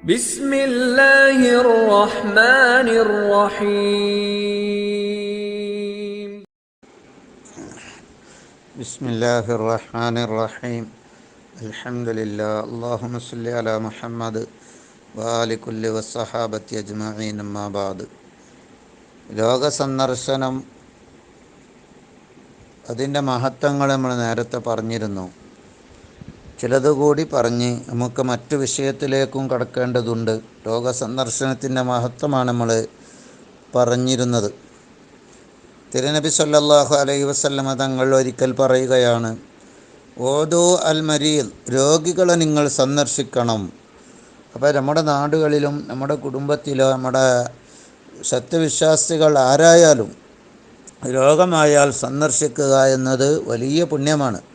بسم الله الرحمن الرحيم بسم الله الرحمن الرحيم الحمد لله اللهم صل على محمد وآل كل والصحابة أجمعين أما بعد ലോക സന്ദർശനം അതിൻ്റെ മഹത്വങ്ങൾ നമ്മൾ നേരത്തെ പറഞ്ഞിരുന്നു ചിലത് കൂടി പറഞ്ഞ് നമുക്ക് മറ്റു വിഷയത്തിലേക്കും കടക്കേണ്ടതുണ്ട്. ലോക സന്ദർശനത്തിന്റെ മഹത്വമാണ് നമ്മൾ പറഞ്ഞിരുന്നത്. തിരുനബി സല്ലാഹു അലൈഹി വസല്ലമ തങ്ങൾ ഒരിക്കൽ പറയുകയാണ് ഓരോ അൽ മരീൽ രോഗികളെ നിങ്ങൾ സന്ദർശിക്കണം. അപ്പോൾ നമ്മുടെ നാടുകളിലും നമ്മുടെ കുടുംബത്തിലോ നമ്മുടെ സത്യവിശ്വാസികൾ ആരായാലും രോഗമായാൽ സന്ദർശിക്കുക എന്നത് വലിയ പുണ്യമാണ്.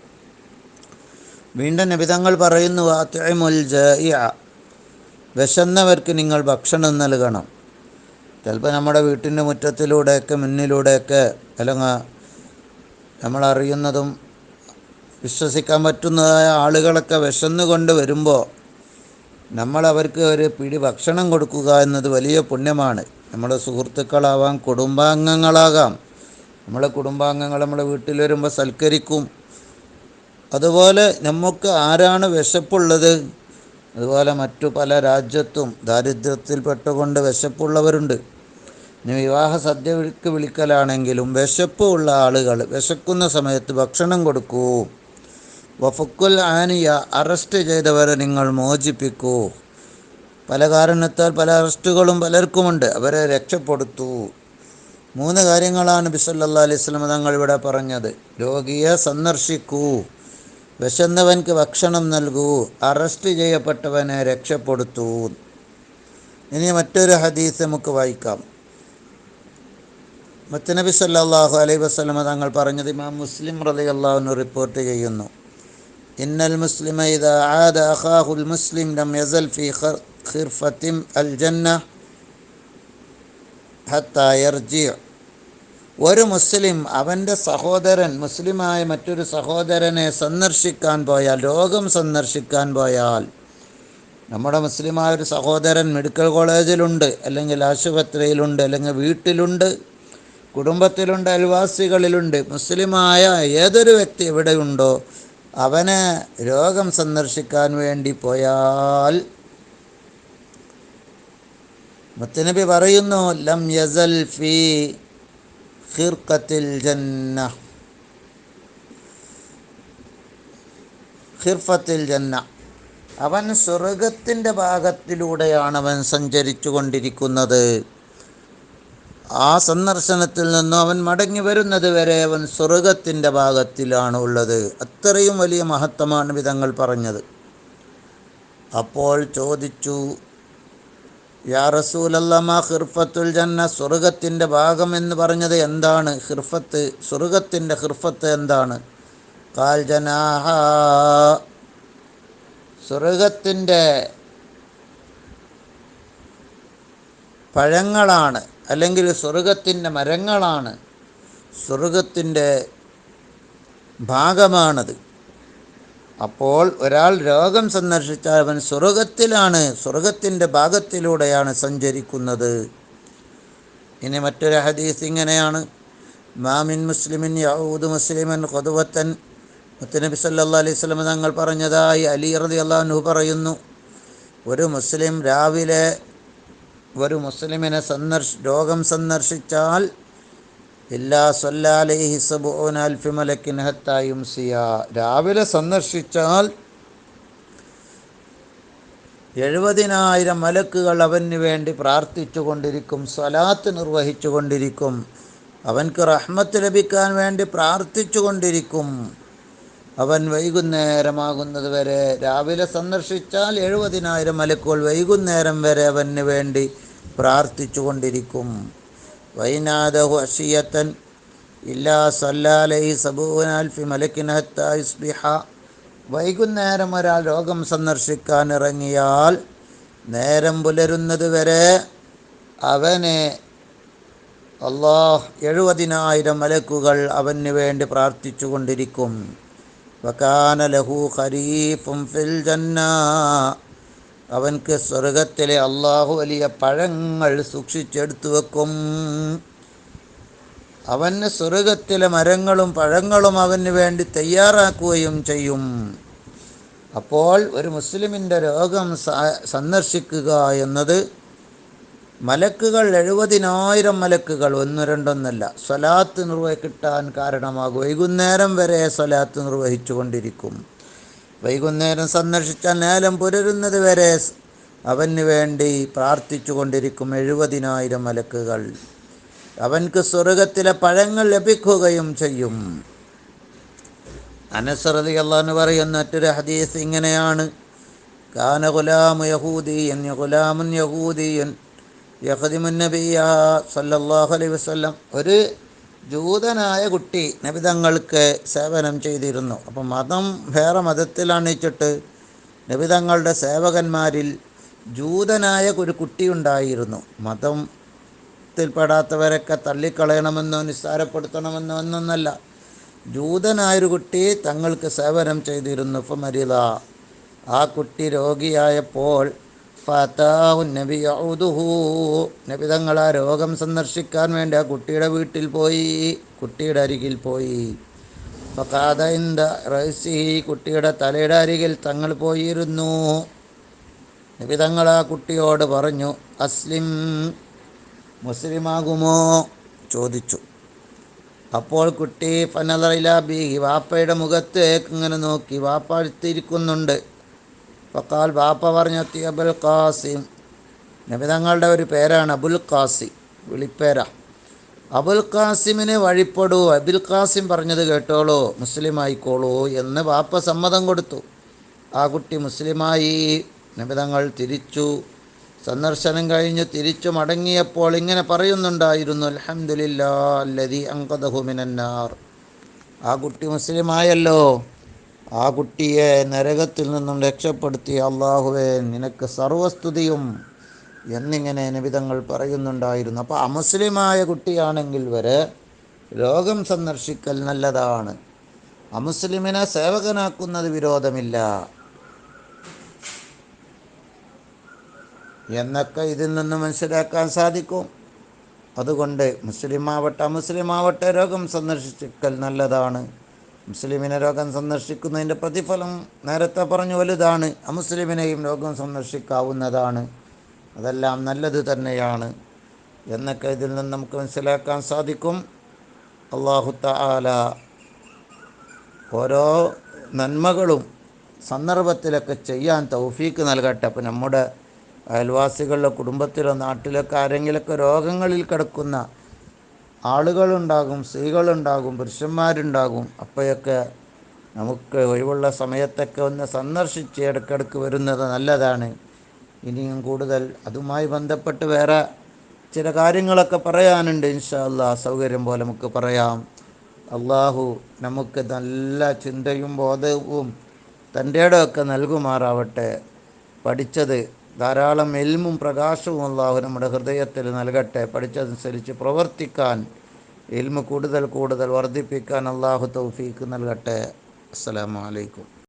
വീണ്ടും നബിതങ്ങൾ പറയുന്നു അത്യമുൽ വിശന്നവർക്ക് നിങ്ങൾ ഭക്ഷണം നൽകണം. ചിലപ്പോൾ നമ്മുടെ വീട്ടിന്റെ മുറ്റത്തിലൂടെയൊക്കെ മുന്നിലൂടെയൊക്കെ അല്ലെങ്കിൽ നമ്മളറിയുന്നതും വിശ്വസിക്കാൻ പറ്റുന്നതായ ആളുകളൊക്കെ വിശന്നുകൊണ്ട് വരുമ്പോൾ നമ്മൾ അവർക്ക് ഒരു പിടി ഭക്ഷണം കൊടുക്കുക എന്നത് വലിയ പുണ്യമാണ്. നമ്മുടെ സുഹൃത്തുക്കളാവാം കുടുംബാംഗങ്ങളാകാം. നമ്മളെ കുടുംബാംഗങ്ങൾ നമ്മുടെ വീട്ടിൽ വരുമ്പോൾ സൽക്കരിക്കും. അതുപോലെ നമുക്ക് ആരാണ് വിശപ്പുള്ളത്? അതുപോലെ മറ്റു പല രാജ്യത്തും ദാരിദ്ര്യത്തിൽപ്പെട്ടുകൊണ്ട് വിശപ്പുള്ളവരുണ്ട്. ഇനി വിവാഹ സദ്യക്ക് വിളിക്കലാണെങ്കിലും വിശപ്പ് ഉള്ള ആളുകൾ വിശക്കുന്ന സമയത്ത് ഭക്ഷണം കൊടുക്കൂ. വഫുക്കുൽ ആനിയ അറസ്റ്റ് ചെയ്തവരെ നിങ്ങൾ മോചിപ്പിക്കൂ. പല കാരണത്താൽ പല അറസ്റ്റുകളും പലർക്കുമുണ്ട്. അവരെ രക്ഷപ്പെടുത്തൂ. മൂന്ന് കാര്യങ്ങളാണ് ബിസല്ലാ അലൈഹി സ്വലം തങ്ങൾ ഇവിടെ പറഞ്ഞത്. രോഗിയെ സന്ദർശിക്കൂ. വിശന്നവൻക്ക് ഭക്ഷണം നൽകൂ അറസ്റ്റ് ചെയ്യപ്പെട്ടവനെ രക്ഷപ്പെടുത്തൂ. ഇനി മറ്റൊരു ഹദീസ് നമുക്ക് വായിക്കാം. മുത്തനബി സല്ലാഹു അലൈ വസ്ലമ തങ്ങൾ പറഞ്ഞത് ഇമാം മുസ്ലിം റലി അള്ളാഹുന് റിപ്പോർട്ട് ചെയ്യുന്നു. ഇന്നൽ മുസ്ലിം ആദ അഖാഹുൽ മുസ്ലിം ലം യസൽ ഫി ഖിർഫത്തിം അൽ ജന്ന ഹത്താ യർജിഅ ഒരു മുസ്ലിം അവന്റെ സഹോദരൻ മുസ്ലിമായ മറ്റൊരു സഹോദരനെ സന്ദർശിക്കാൻ പോയാൽ രോഗം സന്ദർശിക്കാൻ പോയാൽ നമ്മുടെ മുസ്ലിമായ ഒരു സഹോദരൻ മെഡിക്കൽ കോളേജിലുണ്ട് അല്ലെങ്കിൽ ആശുപത്രിയിലുണ്ട് അല്ലെങ്കിൽ വീട്ടിലുണ്ട് കുടുംബത്തിലുണ്ട് അയൽവാസികളിലുണ്ട് മുസ്ലിമായ ഏതൊരു വ്യക്തി എവിടെയുണ്ടോ അവനെ രോഗം സന്ദർശിക്കാൻ വേണ്ടി പോയാൽ മുത്തനബി പറയുന്നു ലം യസൽ ഫി ഖിർക്കത്തിൽ ജന്ന. ഖിർഫത്തിൽ ജന്ന. അവൻ സ്വർഗത്തിന്റെ ഭാഗത്തിലൂടെയാണ് അവൻ സഞ്ചരിച്ചു കൊണ്ടിരിക്കുന്നത് ആ സന്ദർശനത്തിൽ നിന്നും അവൻ മടങ്ങി വരുന്നത് വരെ അവൻ സ്വർഗത്തിന്റെ ഭാഗത്തിലാണ് ഉള്ളത്. അത്രയും വലിയ മഹത്വമാണ് വിധങ്ങൾ പറഞ്ഞത്. അപ്പോൾ ചോദിച്ചു യാ റസൂലല്ലമ ഹിർഫത്തുൽ ജന്ന സ്വർഗത്തിന്റെ ഭാഗം എന്ന് പറഞ്ഞത് എന്താണ്? ഹിർഫത്ത് സ്വർഗത്തിന്റെ ഹിർഫത്ത് എന്താണ്? കാൽ ജനാഹ സ്വർഗത്തിന്റെ പഴങ്ങളാണ് അല്ലെങ്കിൽ സ്വർഗത്തിന്റെ മരങ്ങളാണ് സ്വർഗത്തിന്റെ ഭാഗമാണത്. അപ്പോൾ ഒരാൾ രോഗം സന്ദർശിച്ചാൽ അവൻ സ്വർഗത്തിലാണ് സ്വർഗത്തിന്റെ ഭാഗത്തിലൂടെയാണ് സഞ്ചരിക്കുന്നത്. ഇനി മറ്റൊരു ഹദീസ് ഇങ്ങനെയാണ്. മാമിൻ മുസ്ലിമിൻ യഹൂദ് മുസ്ലിമൻ കൊതുവത്തൻ മുത്തനബി സല്ലാ അലൈഹി സ്വലം തങ്ങൾ പറഞ്ഞതായി അലി റതി അള്ളാഹു പറയുന്നു. ഒരു മുസ്ലിം രാവിലെ ഒരു മുസ്ലിമിനെ സന്ദർശ രോഗം സന്ദർശിച്ചാൽ എല്ലാ സൊല്ലാലൈഹി സബൂൻ അൽഫി മലക്കിൻ ഹത്തായും സിയ രാവിലെ സന്ദർശിച്ചാൽ എഴുപതിനായിരം മലക്കുകൾ അവന് വേണ്ടി പ്രാർത്ഥിച്ചു കൊണ്ടിരിക്കും സ്വലാത്ത് നിർവഹിച്ചു കൊണ്ടിരിക്കും. അവൻക്ക് റഹ്മത്ത് ലഭിക്കാൻ വേണ്ടി പ്രാർത്ഥിച്ചു കൊണ്ടിരിക്കും. അവൻ വൈകുന്നേരമാകുന്നത് വരെ രാവിലെ സന്ദർശിച്ചാൽ എഴുപതിനായിരം മലക്കുകൾ വൈകുന്നേരം വരെ അവന് വേണ്ടി പ്രാർത്ഥിച്ചു കൊണ്ടിരിക്കും. വൈനാദഹു അഷിയത്തൻ ഇല്ലാ സല്ലാലൈ സബൂനാൽഫി മലക്കിനഹത്താസ്ബിഹ വൈകുന്നേരം ഒരാൾ രോഗം സന്ദർശിക്കാൻ ഇറങ്ങിയാൽ നേരം പുലരുന്നത് വരെ അവനെ അള്ളാഹ് എഴുപതിനായിരം മലക്കുകൾ അവന് വേണ്ടി പ്രാർത്ഥിച്ചു കൊണ്ടിരിക്കും. വക്കാന ലഹു ഖരീഫും ഫിൽ ജന്ന. അവൻക്ക് സ്വർഗത്തിലെ അള്ളാഹു വലിയ പഴങ്ങൾ സൂക്ഷിച്ചെടുത്തു വെക്കും. അവന് സ്വർഗത്തിലെ മരങ്ങളും പഴങ്ങളും അവന് വേണ്ടി തയ്യാറാക്കുകയും ചെയ്യും. അപ്പോൾ ഒരു മുസ്ലിമിന്റെ രോഗം സന്ദർശിക്കുക എന്നത് മലക്കുകൾ എഴുപതിനായിരം മലക്കുകൾ ഒന്ന് രണ്ടൊന്നല്ല സ്വലാത്ത് നിർവഹിക്കാൻ കാരണമാകും. വൈകുന്നേരം വരെ സ്വലാത്ത് നിർവഹിച്ചു കൊണ്ടിരിക്കും വൈകുന്നേരം സന്ദർശിച്ചാൽ നേരം പുലരുന്നത് വരെ അവന് വേണ്ടി പ്രാർത്ഥിച്ചു കൊണ്ടിരിക്കും എഴുപതിനായിരം മലക്കുകൾ അവൻക്ക് സ്വർഗത്തിലെ പഴങ്ങൾ ലഭിക്കുകയും ചെയ്യും. അനസ്രതി അള്ളാന്ന് പറയുന്ന മറ്റൊരു ഹദീസ് ഇങ്ങനെയാണ്. കാന ഗുലാമു യഹൂദിയൻ ഗുലാമുൻ യഹൂദിയൻ യഹദിമുൻ നബിയ സല്ലല്ലാഹു അലൈഹി വസല്ലം. ഒരു ജൂതനായ കുട്ടി നബിതങ്ങൾക്ക് സേവനം ചെയ്തിരുന്നു. അപ്പം മതം വേറെ മതത്തിലാണിച്ചിട്ട് നബിതങ്ങളുടെ സേവകന്മാരിൽ ജൂതനായ ഒരു കുട്ടിയുണ്ടായിരുന്നു മതം ത്തിൽപ്പെടാത്തവരൊക്കെ തള്ളിക്കളയണമെന്നോ നിസ്സാരപ്പെടുത്തണമെന്നോ എന്നൊന്നല്ല ജൂതനായൊരു കുട്ടി തങ്ങൾക്ക് സേവനം ചെയ്തിരുന്നു. ഇപ്പം മരിത ആ കുട്ടി രോഗിയായപ്പോൾ നബി യഊദുഹു നബി തങ്ങൾ ആ രോഗം സന്ദർശിക്കാൻ വേണ്ടി ആ കുട്ടിയുടെ വീട്ടിൽ പോയി. കുട്ടിയുടെ അരികിൽ പോയി. ഇന്ദ റഹ്സിഹി കുട്ടിയുടെ തലയുടെ അരികിൽ തങ്ങൾ പോയിരുന്നു. നബി തങ്ങൾ ആ കുട്ടിയോട് പറഞ്ഞു അസ്ലിം മുസ്ലിമാകുമോ? ചോദിച്ചു. അപ്പോൾ കുട്ടി ഫനലറിലാബി വാപ്പയുടെ മുഖത്തേക്ക് ഇങ്ങനെ നോക്കി വാപ്പ അടുത്തിരിക്കുന്നുണ്ട് ഫക്കാൽ ബാപ്പ പറഞ്ഞെത്തി അബുൽ ഖാസിം. നബിതങ്ങളുടെ ഒരു പേരാണ് അബുൽ ഖാസിം വിളിപ്പേര. അബുൽ ഖാസിമിന് വഴിപ്പെടൂ അബുൽ ഖാസിം പറഞ്ഞത് കേട്ടോളൂ മുസ്ലിം ആയിക്കോളൂ എന്ന് വാപ്പ സമ്മതം കൊടുത്തു. ആ കുട്ടി മുസ്ലിമായി നബിതങ്ങൾ തിരിച്ചു. സന്ദർശനം കഴിഞ്ഞ് തിരിച്ചു മടങ്ങിയപ്പോൾ ഇങ്ങനെ പറയുന്നുണ്ടായിരുന്നു അലഹമുല്ലാ അല്ലതി അങ്കദഹുമിനാർ ആ കുട്ടി മുസ്ലിമായല്ലോ. ആ കുട്ടിയെ നരകത്തിൽ നിന്നും രക്ഷപ്പെടുത്തി അള്ളാഹുവെ നിനക്ക് സർവസ്തുതിയും എന്നിങ്ങനെ നിബിതങ്ങൾ പറയുന്നുണ്ടായിരുന്നു. അപ്പോൾ അമുസ്ലിമായ കുട്ടിയാണെങ്കിൽ വരെ ലോകം സന്ദർശിക്കൽ നല്ലതാണ്. അമുസ്ലിമിനെ സേവകനാക്കുന്നത് വിരോധമില്ല. എന്നൊക്കെ ഇതിൽ നിന്ന് മനസ്സിലാക്കാൻ സാധിക്കും. അതുകൊണ്ട് മുസ്ലിമാവട്ടെ അമുസ്ലിമാവട്ടെ രോഗം സന്ദർശിക്കൽ നല്ലതാണ്. മുസ്ലിമിനെ രോഗം സന്ദർശിക്കുന്നതിന്റെ പ്രതിഫലം നേരത്തെ പറഞ്ഞു വലുതാണ്. അമുസ്ലിമിനെയും രോഗം സന്ദർശിക്കാവുന്നതാണ്. അതെല്ലാം നല്ലത് തന്നെയാണ് എന്നൊക്കെ ഇതിൽ നിന്ന് നമുക്ക് മനസ്സിലാക്കാൻ സാധിക്കും. അള്ളാഹു താല ഓരോ നന്മകളും സന്ദർഭത്തിലൊക്കെ ചെയ്യാൻ തൗഫീക്ക് നൽകട്ടെ. അപ്പം നമ്മുടെ അയൽവാസികളിലോ കുടുംബത്തിലോ നാട്ടിലൊക്കെ ആരെങ്കിലൊക്കെ രോഗങ്ങളിൽ കിടക്കുന്ന ആളുകളുണ്ടാകും സ്ത്രീകളുണ്ടാകും പുരുഷന്മാരുണ്ടാകും. അപ്പോഴൊക്കെ നമുക്ക് ഒഴിവുള്ള സമയത്തൊക്കെ ഒന്ന് സന്ദർശിച്ച് ഇടയ്ക്കിടയ്ക്ക് വരുന്നത് നല്ലതാണ്. ഇനിയും കൂടുതൽ അതുമായി ബന്ധപ്പെട്ട് വേറെ ചില കാര്യങ്ങളൊക്കെ പറയാനുണ്ട് ഇൻഷാ അല്ലാ സൗകര്യം പോലെ നമുക്ക് പറയാം. അള്ളാഹു നമുക്ക് നല്ല ചിന്തയും ബോധവും തന്റെ ഇടമൊക്കെ നൽകുമാറാവട്ടെ. പഠിച്ചത് ധാരാളം എൽമും പ്രകാശവും അള്ളാഹു നമ്മുടെ ഹൃദയത്തിൽ നൽകട്ടെ. പഠിച്ചതനുസരിച്ച് പ്രവർത്തിക്കാൻ എൽമ് കൂടുതൽ കൂടുതൽ വർദ്ധിപ്പിക്കാൻ അള്ളാഹു തൗഫീക്ക് നൽകട്ടെ. അസ്സലാമു അലൈക്കും.